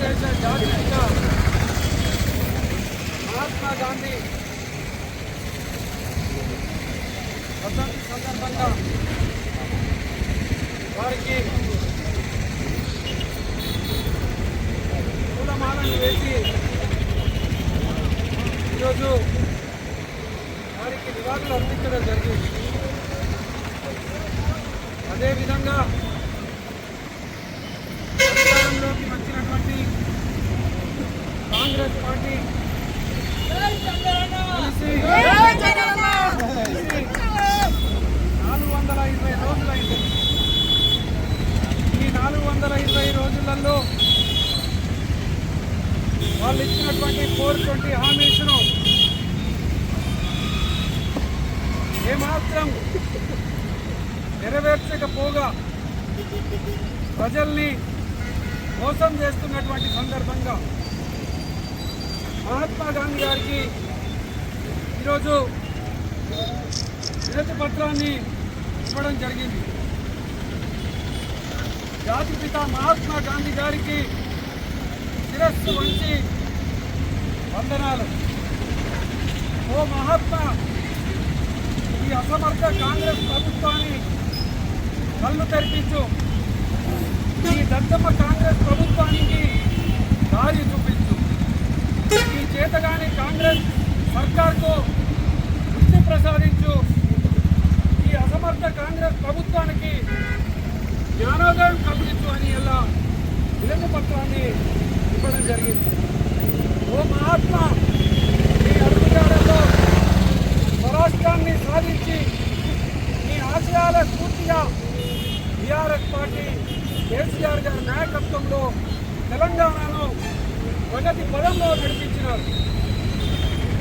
భారతదేశ జాతీయ మహాత్మా గాంధీ వర్ధంతి సందర్భంగా వారికి పూలమాలను వేసి ఈరోజు వారికి నివాళులు అర్పించడం జరిగింది. అదేవిధంగా అధికారంలోకి పార్టీ కాంగ్రెస్ పార్టీ. నాలుగు వందల ఇరవై రోజులైంది. ఈ నాలుగు వందల ఇరవై రోజులలో వాళ్ళు ఇచ్చినటువంటి ఫోర్ ట్వంటీ హామీస్ను ఏమాత్రం నెరవేర్చకపోగా ప్రజల్ని మోసం చేస్తున్నటువంటి సందర్భంగా మహాత్మా గాంధీ గారికి ఈరోజు వినతి పత్రాన్ని ఇవ్వడం జరిగింది. జాతిపిత మహాత్మా గాంధీ గారికి శిరస్సు వంచి వందనాలు. ఓ మహాత్మా ఈ అసమర్థ కాంగ్రెస్ ప్రభుత్వాన్ని కళ్ళు తెరిపించు. ఈ దద్దమ్మ కాంగ్రెస్ ప్రభుత్వానికి దారి చూపించు. ఈ చేతగాని కాంగ్రెస్ సర్కార్కు దృష్టి ప్రసాదించు. ఈ అసమర్థ కాంగ్రెస్ ప్రభుత్వానికి జ్ఞానోదయం కల్పించు అని ఇలా విలువ పత్రాన్ని ఇవ్వడం జరిగింది. ఓ మహాత్మా ఈ అడుగుజాడల్లో స్వరాష్ట్రాన్ని సాధించి ఈ ఆశయాల స్ఫూర్తిగా టీఆర్ఎస్ పార్టీ కేసీఆర్ గారి నాయకత్వంలో తెలంగాణలో ప్రగతి పదంలో నడిపించినారు.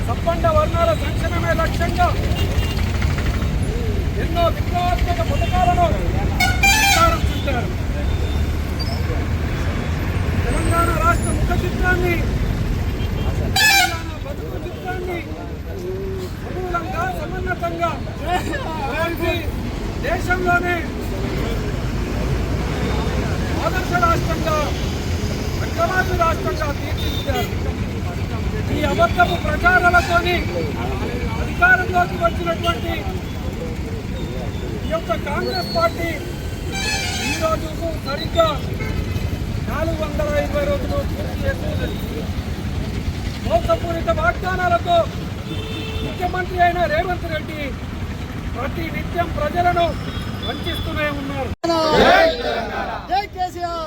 సప్పండ వర్ణాల సంక్షేమమే లక్ష్యంగా ఎన్నో విప్లవాత్మక పథకాలను ప్రారంభించారు తెలంగాణ రాష్ట్ర ముఖ చిత్రాన్ని తెలంగాణ బతుకు చిత్రాన్ని సమూలంగా సమున్నతంగా దేశంలోనే రాష్ట్రంగా అగ్రవాది రాష్ట్రంగా తీర్చిదిద్దారు. ఈ అబద్ధపు ప్రచారాలతోని అధికారంలోకి వచ్చినటువంటి ఈ యొక్క కాంగ్రెస్ పార్టీ ఈ రోజుకు సరిగ్గా నాలుగు వందల ఇరవై రోజులు పూర్తి చేస్తున్నది. మోసపూరిత వాగ్దానాలతో ముఖ్యమంత్రి అయిన రేవంత్ రెడ్డి ప్రతి నిత్యం ప్రజలను వంచిస్తూనే ఉన్నారు.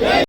జై